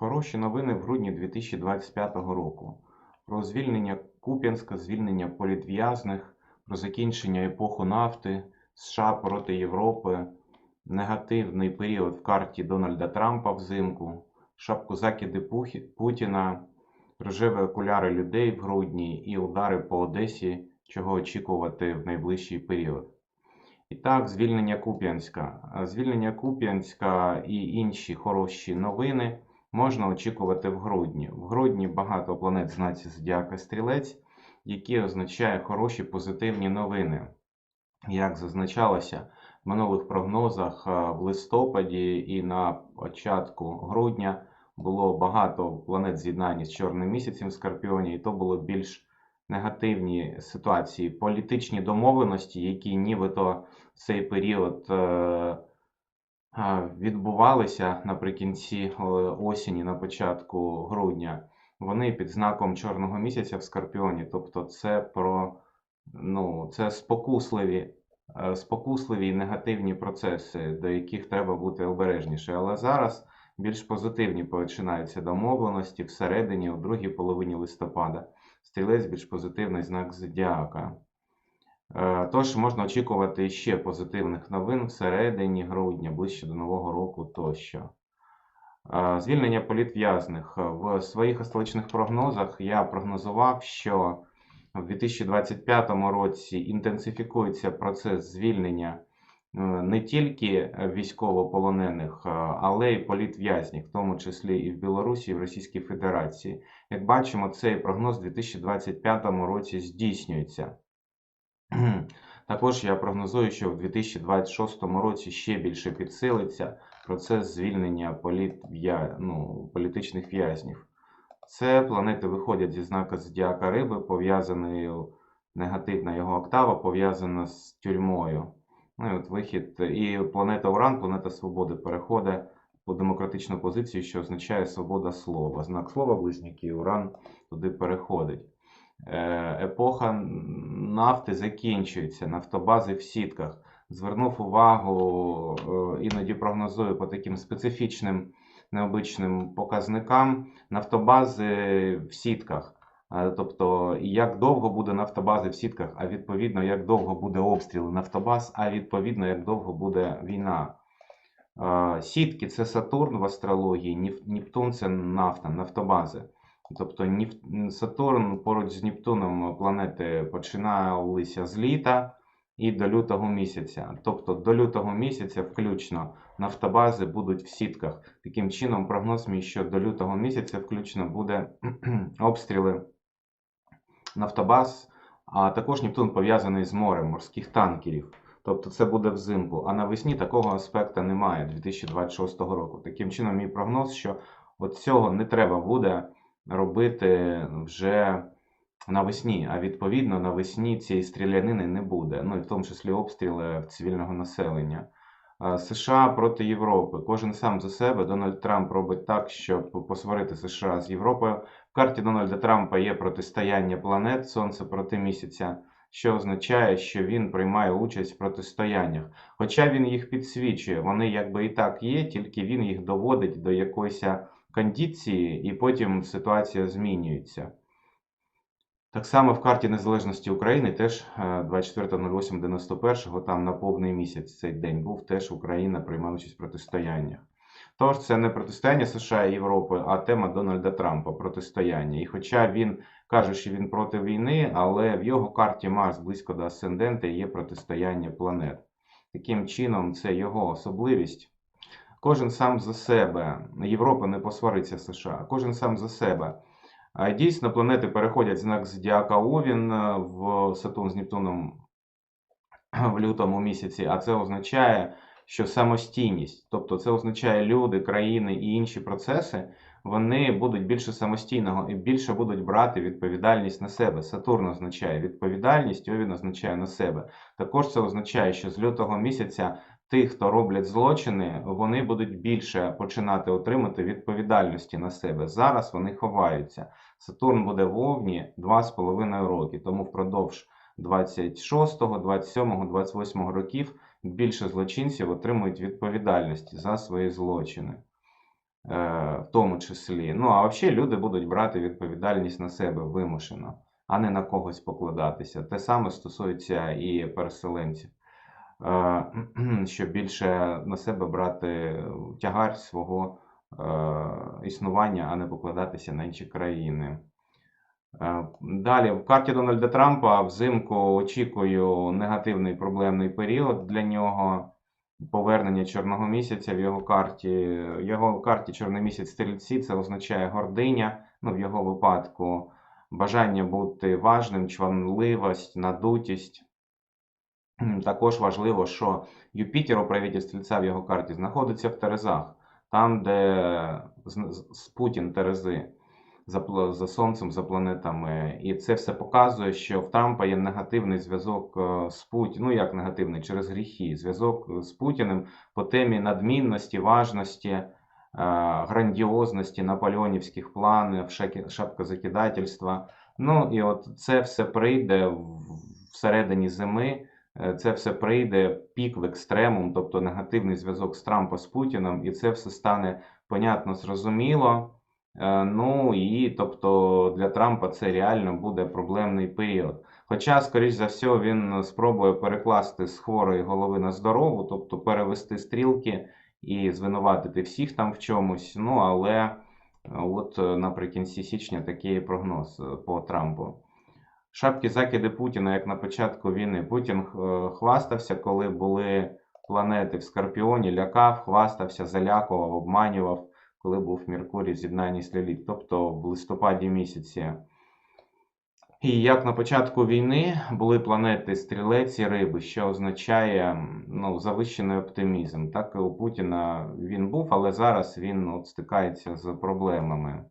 Хороші новини в грудні 2025 року. Про звільнення Куп'янська, звільнення політв'язних, про закінчення епоху нафти, США проти Європи, негативний період в карті Дональда Трампа взимку, шапку закиди Путіна, рожеві окуляри людей в грудні і удари по Одесі, чого очікувати в найближчий період. І так, звільнення Куп'янська. Звільнення Куп'янська і інші хороші новини можна очікувати в грудні. В грудні багато планет знаці Зодіака Стрілець, які означає хороші позитивні новини. Як зазначалося в минулих прогнозах, в листопаді і на початку грудня було багато планет з'єднання з чорним місяцем в Скорпіоні, і то були більш негативні ситуації, політичні домовленості, які нібито в цей період е, відбувалися наприкінці е, осені, на початку грудня, вони під знаком чорного місяця в Скорпіоні. Тобто, це про ну, це спокусливі, е, спокусливі і негативні процеси, до яких треба бути обережніше. Але зараз більш позитивні починаються домовленості всередині, у другій половині листопада. Стрілець більш позитивний знак зодіака. Е, Тож можна очікувати ще позитивних новин всередині грудня, ближче до Нового року тощо. Е, Звільнення політв'язних. В своїх астрологічних прогнозах я прогнозував, що в 2025 році інтенсифікується процес звільнення е, не тільки військовополонених, але й політв'язнів, в тому числі і в Білорусі, і в Російській Федерації. Як бачимо, цей прогноз у 2025 році здійснюється. Також я прогнозую, що в 2026 році ще більше підсилиться процес звільнення політв'я... ну, політичних в'язнів. Це планети виходять зі знака Зодіака Риби, пов'язаною негативна його октава, пов'язана з тюрмою. Ну, і от вихід. І планета Уран, планета свободи, переходить по демократичну позицію, що означає свобода слова. Знак слова близнюки, Уран туди переходить. Е, Епоха нафти закінчується, нафтобази в сітках. Звернув увагу, е, іноді прогнозую по таким специфічним необичним показникам нафтобази в сітках. Е, Тобто, як довго буде нафтобази в сітках, а відповідно, як довго буде обстріл нафтобаз, а відповідно, як довго буде війна. Сітки це Сатурн в астрології, Нептун це нафта, нафтобази. Тобто Сатурн поруч з Нептуном планети починалися з літа і до лютого місяця. Тобто до лютого місяця включно нафтобази будуть в сітках. Таким чином, прогноз мій, що до лютого місяця включно буде обстріли нафтобаз, а також Нептун пов'язаний з морем морських танкерів. Тобто це буде взимку. А навесні такого аспекта немає 2026 року. Таким чином, мій прогноз, що от цього не треба буде робити вже навесні, а відповідно навесні цієї стрілянини не буде, ну і в тому числі обстріли цивільного населення. США проти Європи. Кожен сам за себе. Дональд Трамп робить так, щоб посварити США з Європою. В карті Дональда Трампа є протистояння планет Сонце проти місяця, що означає, що він приймає участь в протистояннях. Хоча він їх підсвічує, вони якби і так є, тільки він їх доводить до якоїсь кондиції, і потім ситуація змінюється. Так само в карті Незалежності України теж е, 24.08.91 там на повний місяць цей день був, теж Україна приймала участь в протистояннях. Тож це не протистояння США і Європи, а тема Дональда Трампа протистояння. І хоча він каже, що він проти війни, але в його карті Марс близько до асцендента є протистояння планет. Таким чином, це його особливість. Кожен сам за себе. Європа не посвариться США. Кожен сам за себе. Дійсно, планети переходять знак Зодіака Овін е, в Сатурн з Нептуном в лютому місяці, а це означає, що самостійність, тобто це означає люди, країни і інші процеси, вони будуть більше самостійного і більше будуть брати відповідальність на себе. Сатурн означає відповідальність, Овін означає на себе. Також це означає, що з лютого місяця тих, хто роблять злочини, вони будуть більше починати отримати відповідальності на себе. Зараз вони ховаються. Сатурн буде в Овні 2,5 роки, тому впродовж 26, 27, 28 років більше злочинців отримують відповідальність за свої злочини. В тому числі. Ну, а взагалі люди будуть брати відповідальність на себе вимушено, а не на когось покладатися. Те саме стосується і переселенців. Е, Щоб більше на себе брати тягар свого е, існування, а не покладатися на інші країни. Е, Далі, в карті Дональда Трампа взимку очікую негативний проблемний період для нього. Повернення чорного місяця в його карті. В його карті чорний місяць стрільці це означає гординя, ну в його випадку, бажання бути важним, чванливість, надутість. Також важливо, що Юпітер, управитель стрільця в його карті, знаходиться в Терезах, там, де з Путін Терези за, за Сонцем, за планетами. І це все показує, що в Трампа є негативний зв'язок е, з Путіним. Ну як негативний, через гріхи. Зв'язок з Путіним по темі надмінності, важності, е, грандіозності, наполеонівських планів, шапкозакидательства. Ну і от це все прийде всередині зими. Е, Це все прийде пік в екстремум, тобто негативний зв'язок з Трампа з Путіним, і це все стане понятно, зрозуміло. Е, Ну і тобто для Трампа це реально буде проблемний період. Хоча, скоріш за все, він спробує перекласти з хворої голови на здорову, тобто перевести стрілки і звинуватити всіх там в чомусь. Ну але от наприкінці січня такий прогноз е, по Трампу. Шапки закиди Путіна, як на початку війни. Путін е, хвастався, коли були планети в Скорпіоні, лякав, хвастався, залякував, обманював, коли був Меркурій в з'єднанні з Ліліт, тобто в листопаді місяці. І як на початку війни були планети Стрілець і Риби, що означає ну, завищений оптимізм. Так і у Путіна він був, але зараз він от, стикається з проблемами.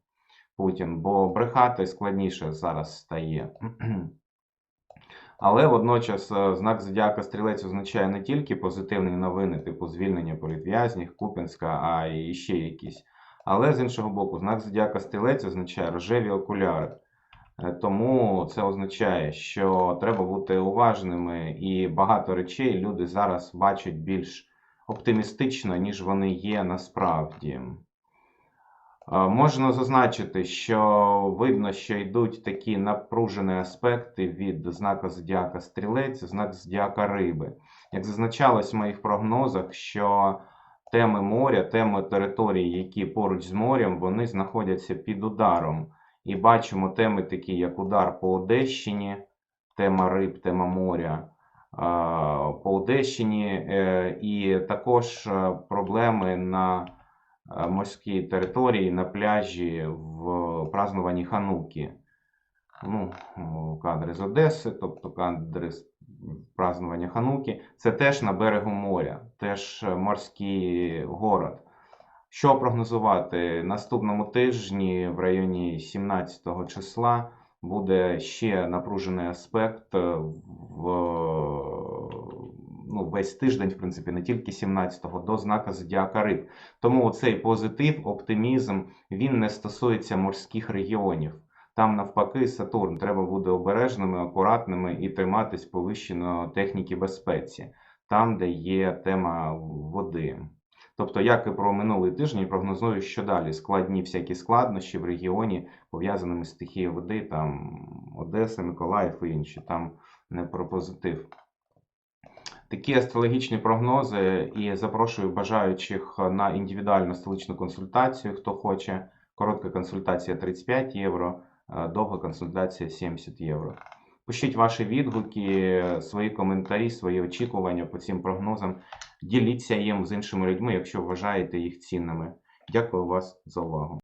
Путін, бо брехати складніше зараз стає. Але водночас е, знак зодіака стрілець означає не тільки позитивні новини, типу звільнення політв'язнів, Купінська, а і ще якісь. Але з іншого боку, знак зодіака стрілець означає рожеві окуляри. Е, Тому це означає, що треба бути уважними, і багато речей люди зараз бачать більш оптимістично, ніж вони є насправді. Е, Можна зазначити, що видно, що йдуть такі напружені аспекти від знака зодіака стрілець, знак зодіака риби. Як зазначалось в моїх прогнозах, що теми моря, теми територій, які поруч з морем, вони знаходяться під ударом. І бачимо теми такі, як удар по Одещині, тема риб, тема моря. По Одещині, е, і також е, проблеми на е, морській території на пляжі в празднуванні Хануки. Ну, кадри з Одеси, тобто кадри з празднування Хануки. Це теж на берегу моря, теж е, морський город. Що прогнозувати? Наступному тижні, в районі 17 числа, буде ще напружений аспект е, в ну, весь тиждень, в принципі, не тільки 17-го, до знака Зодіака Риб. Тому цей позитив, оптимізм, він не стосується морських регіонів. Там навпаки Сатурн треба бути обережними, акуратними і триматись повищено техніки безпеці, там, де є тема води. Тобто, як і про минулий тиждень, прогнозую, що далі складні всякі складнощі в регіоні, пов'язаними з стихією води, там Одеса, Миколаїв і інші. Там не про позитив. Такі астрологічні прогнози і запрошую бажаючих на індивідуальну столичну консультацію, хто хоче. Коротка консультація 35 євро, довга консультація 70 євро. Пишіть ваші відгуки, свої коментарі, свої очікування по цим прогнозам. Діліться їм з іншими людьми, якщо вважаєте їх цінними. Дякую вас за увагу.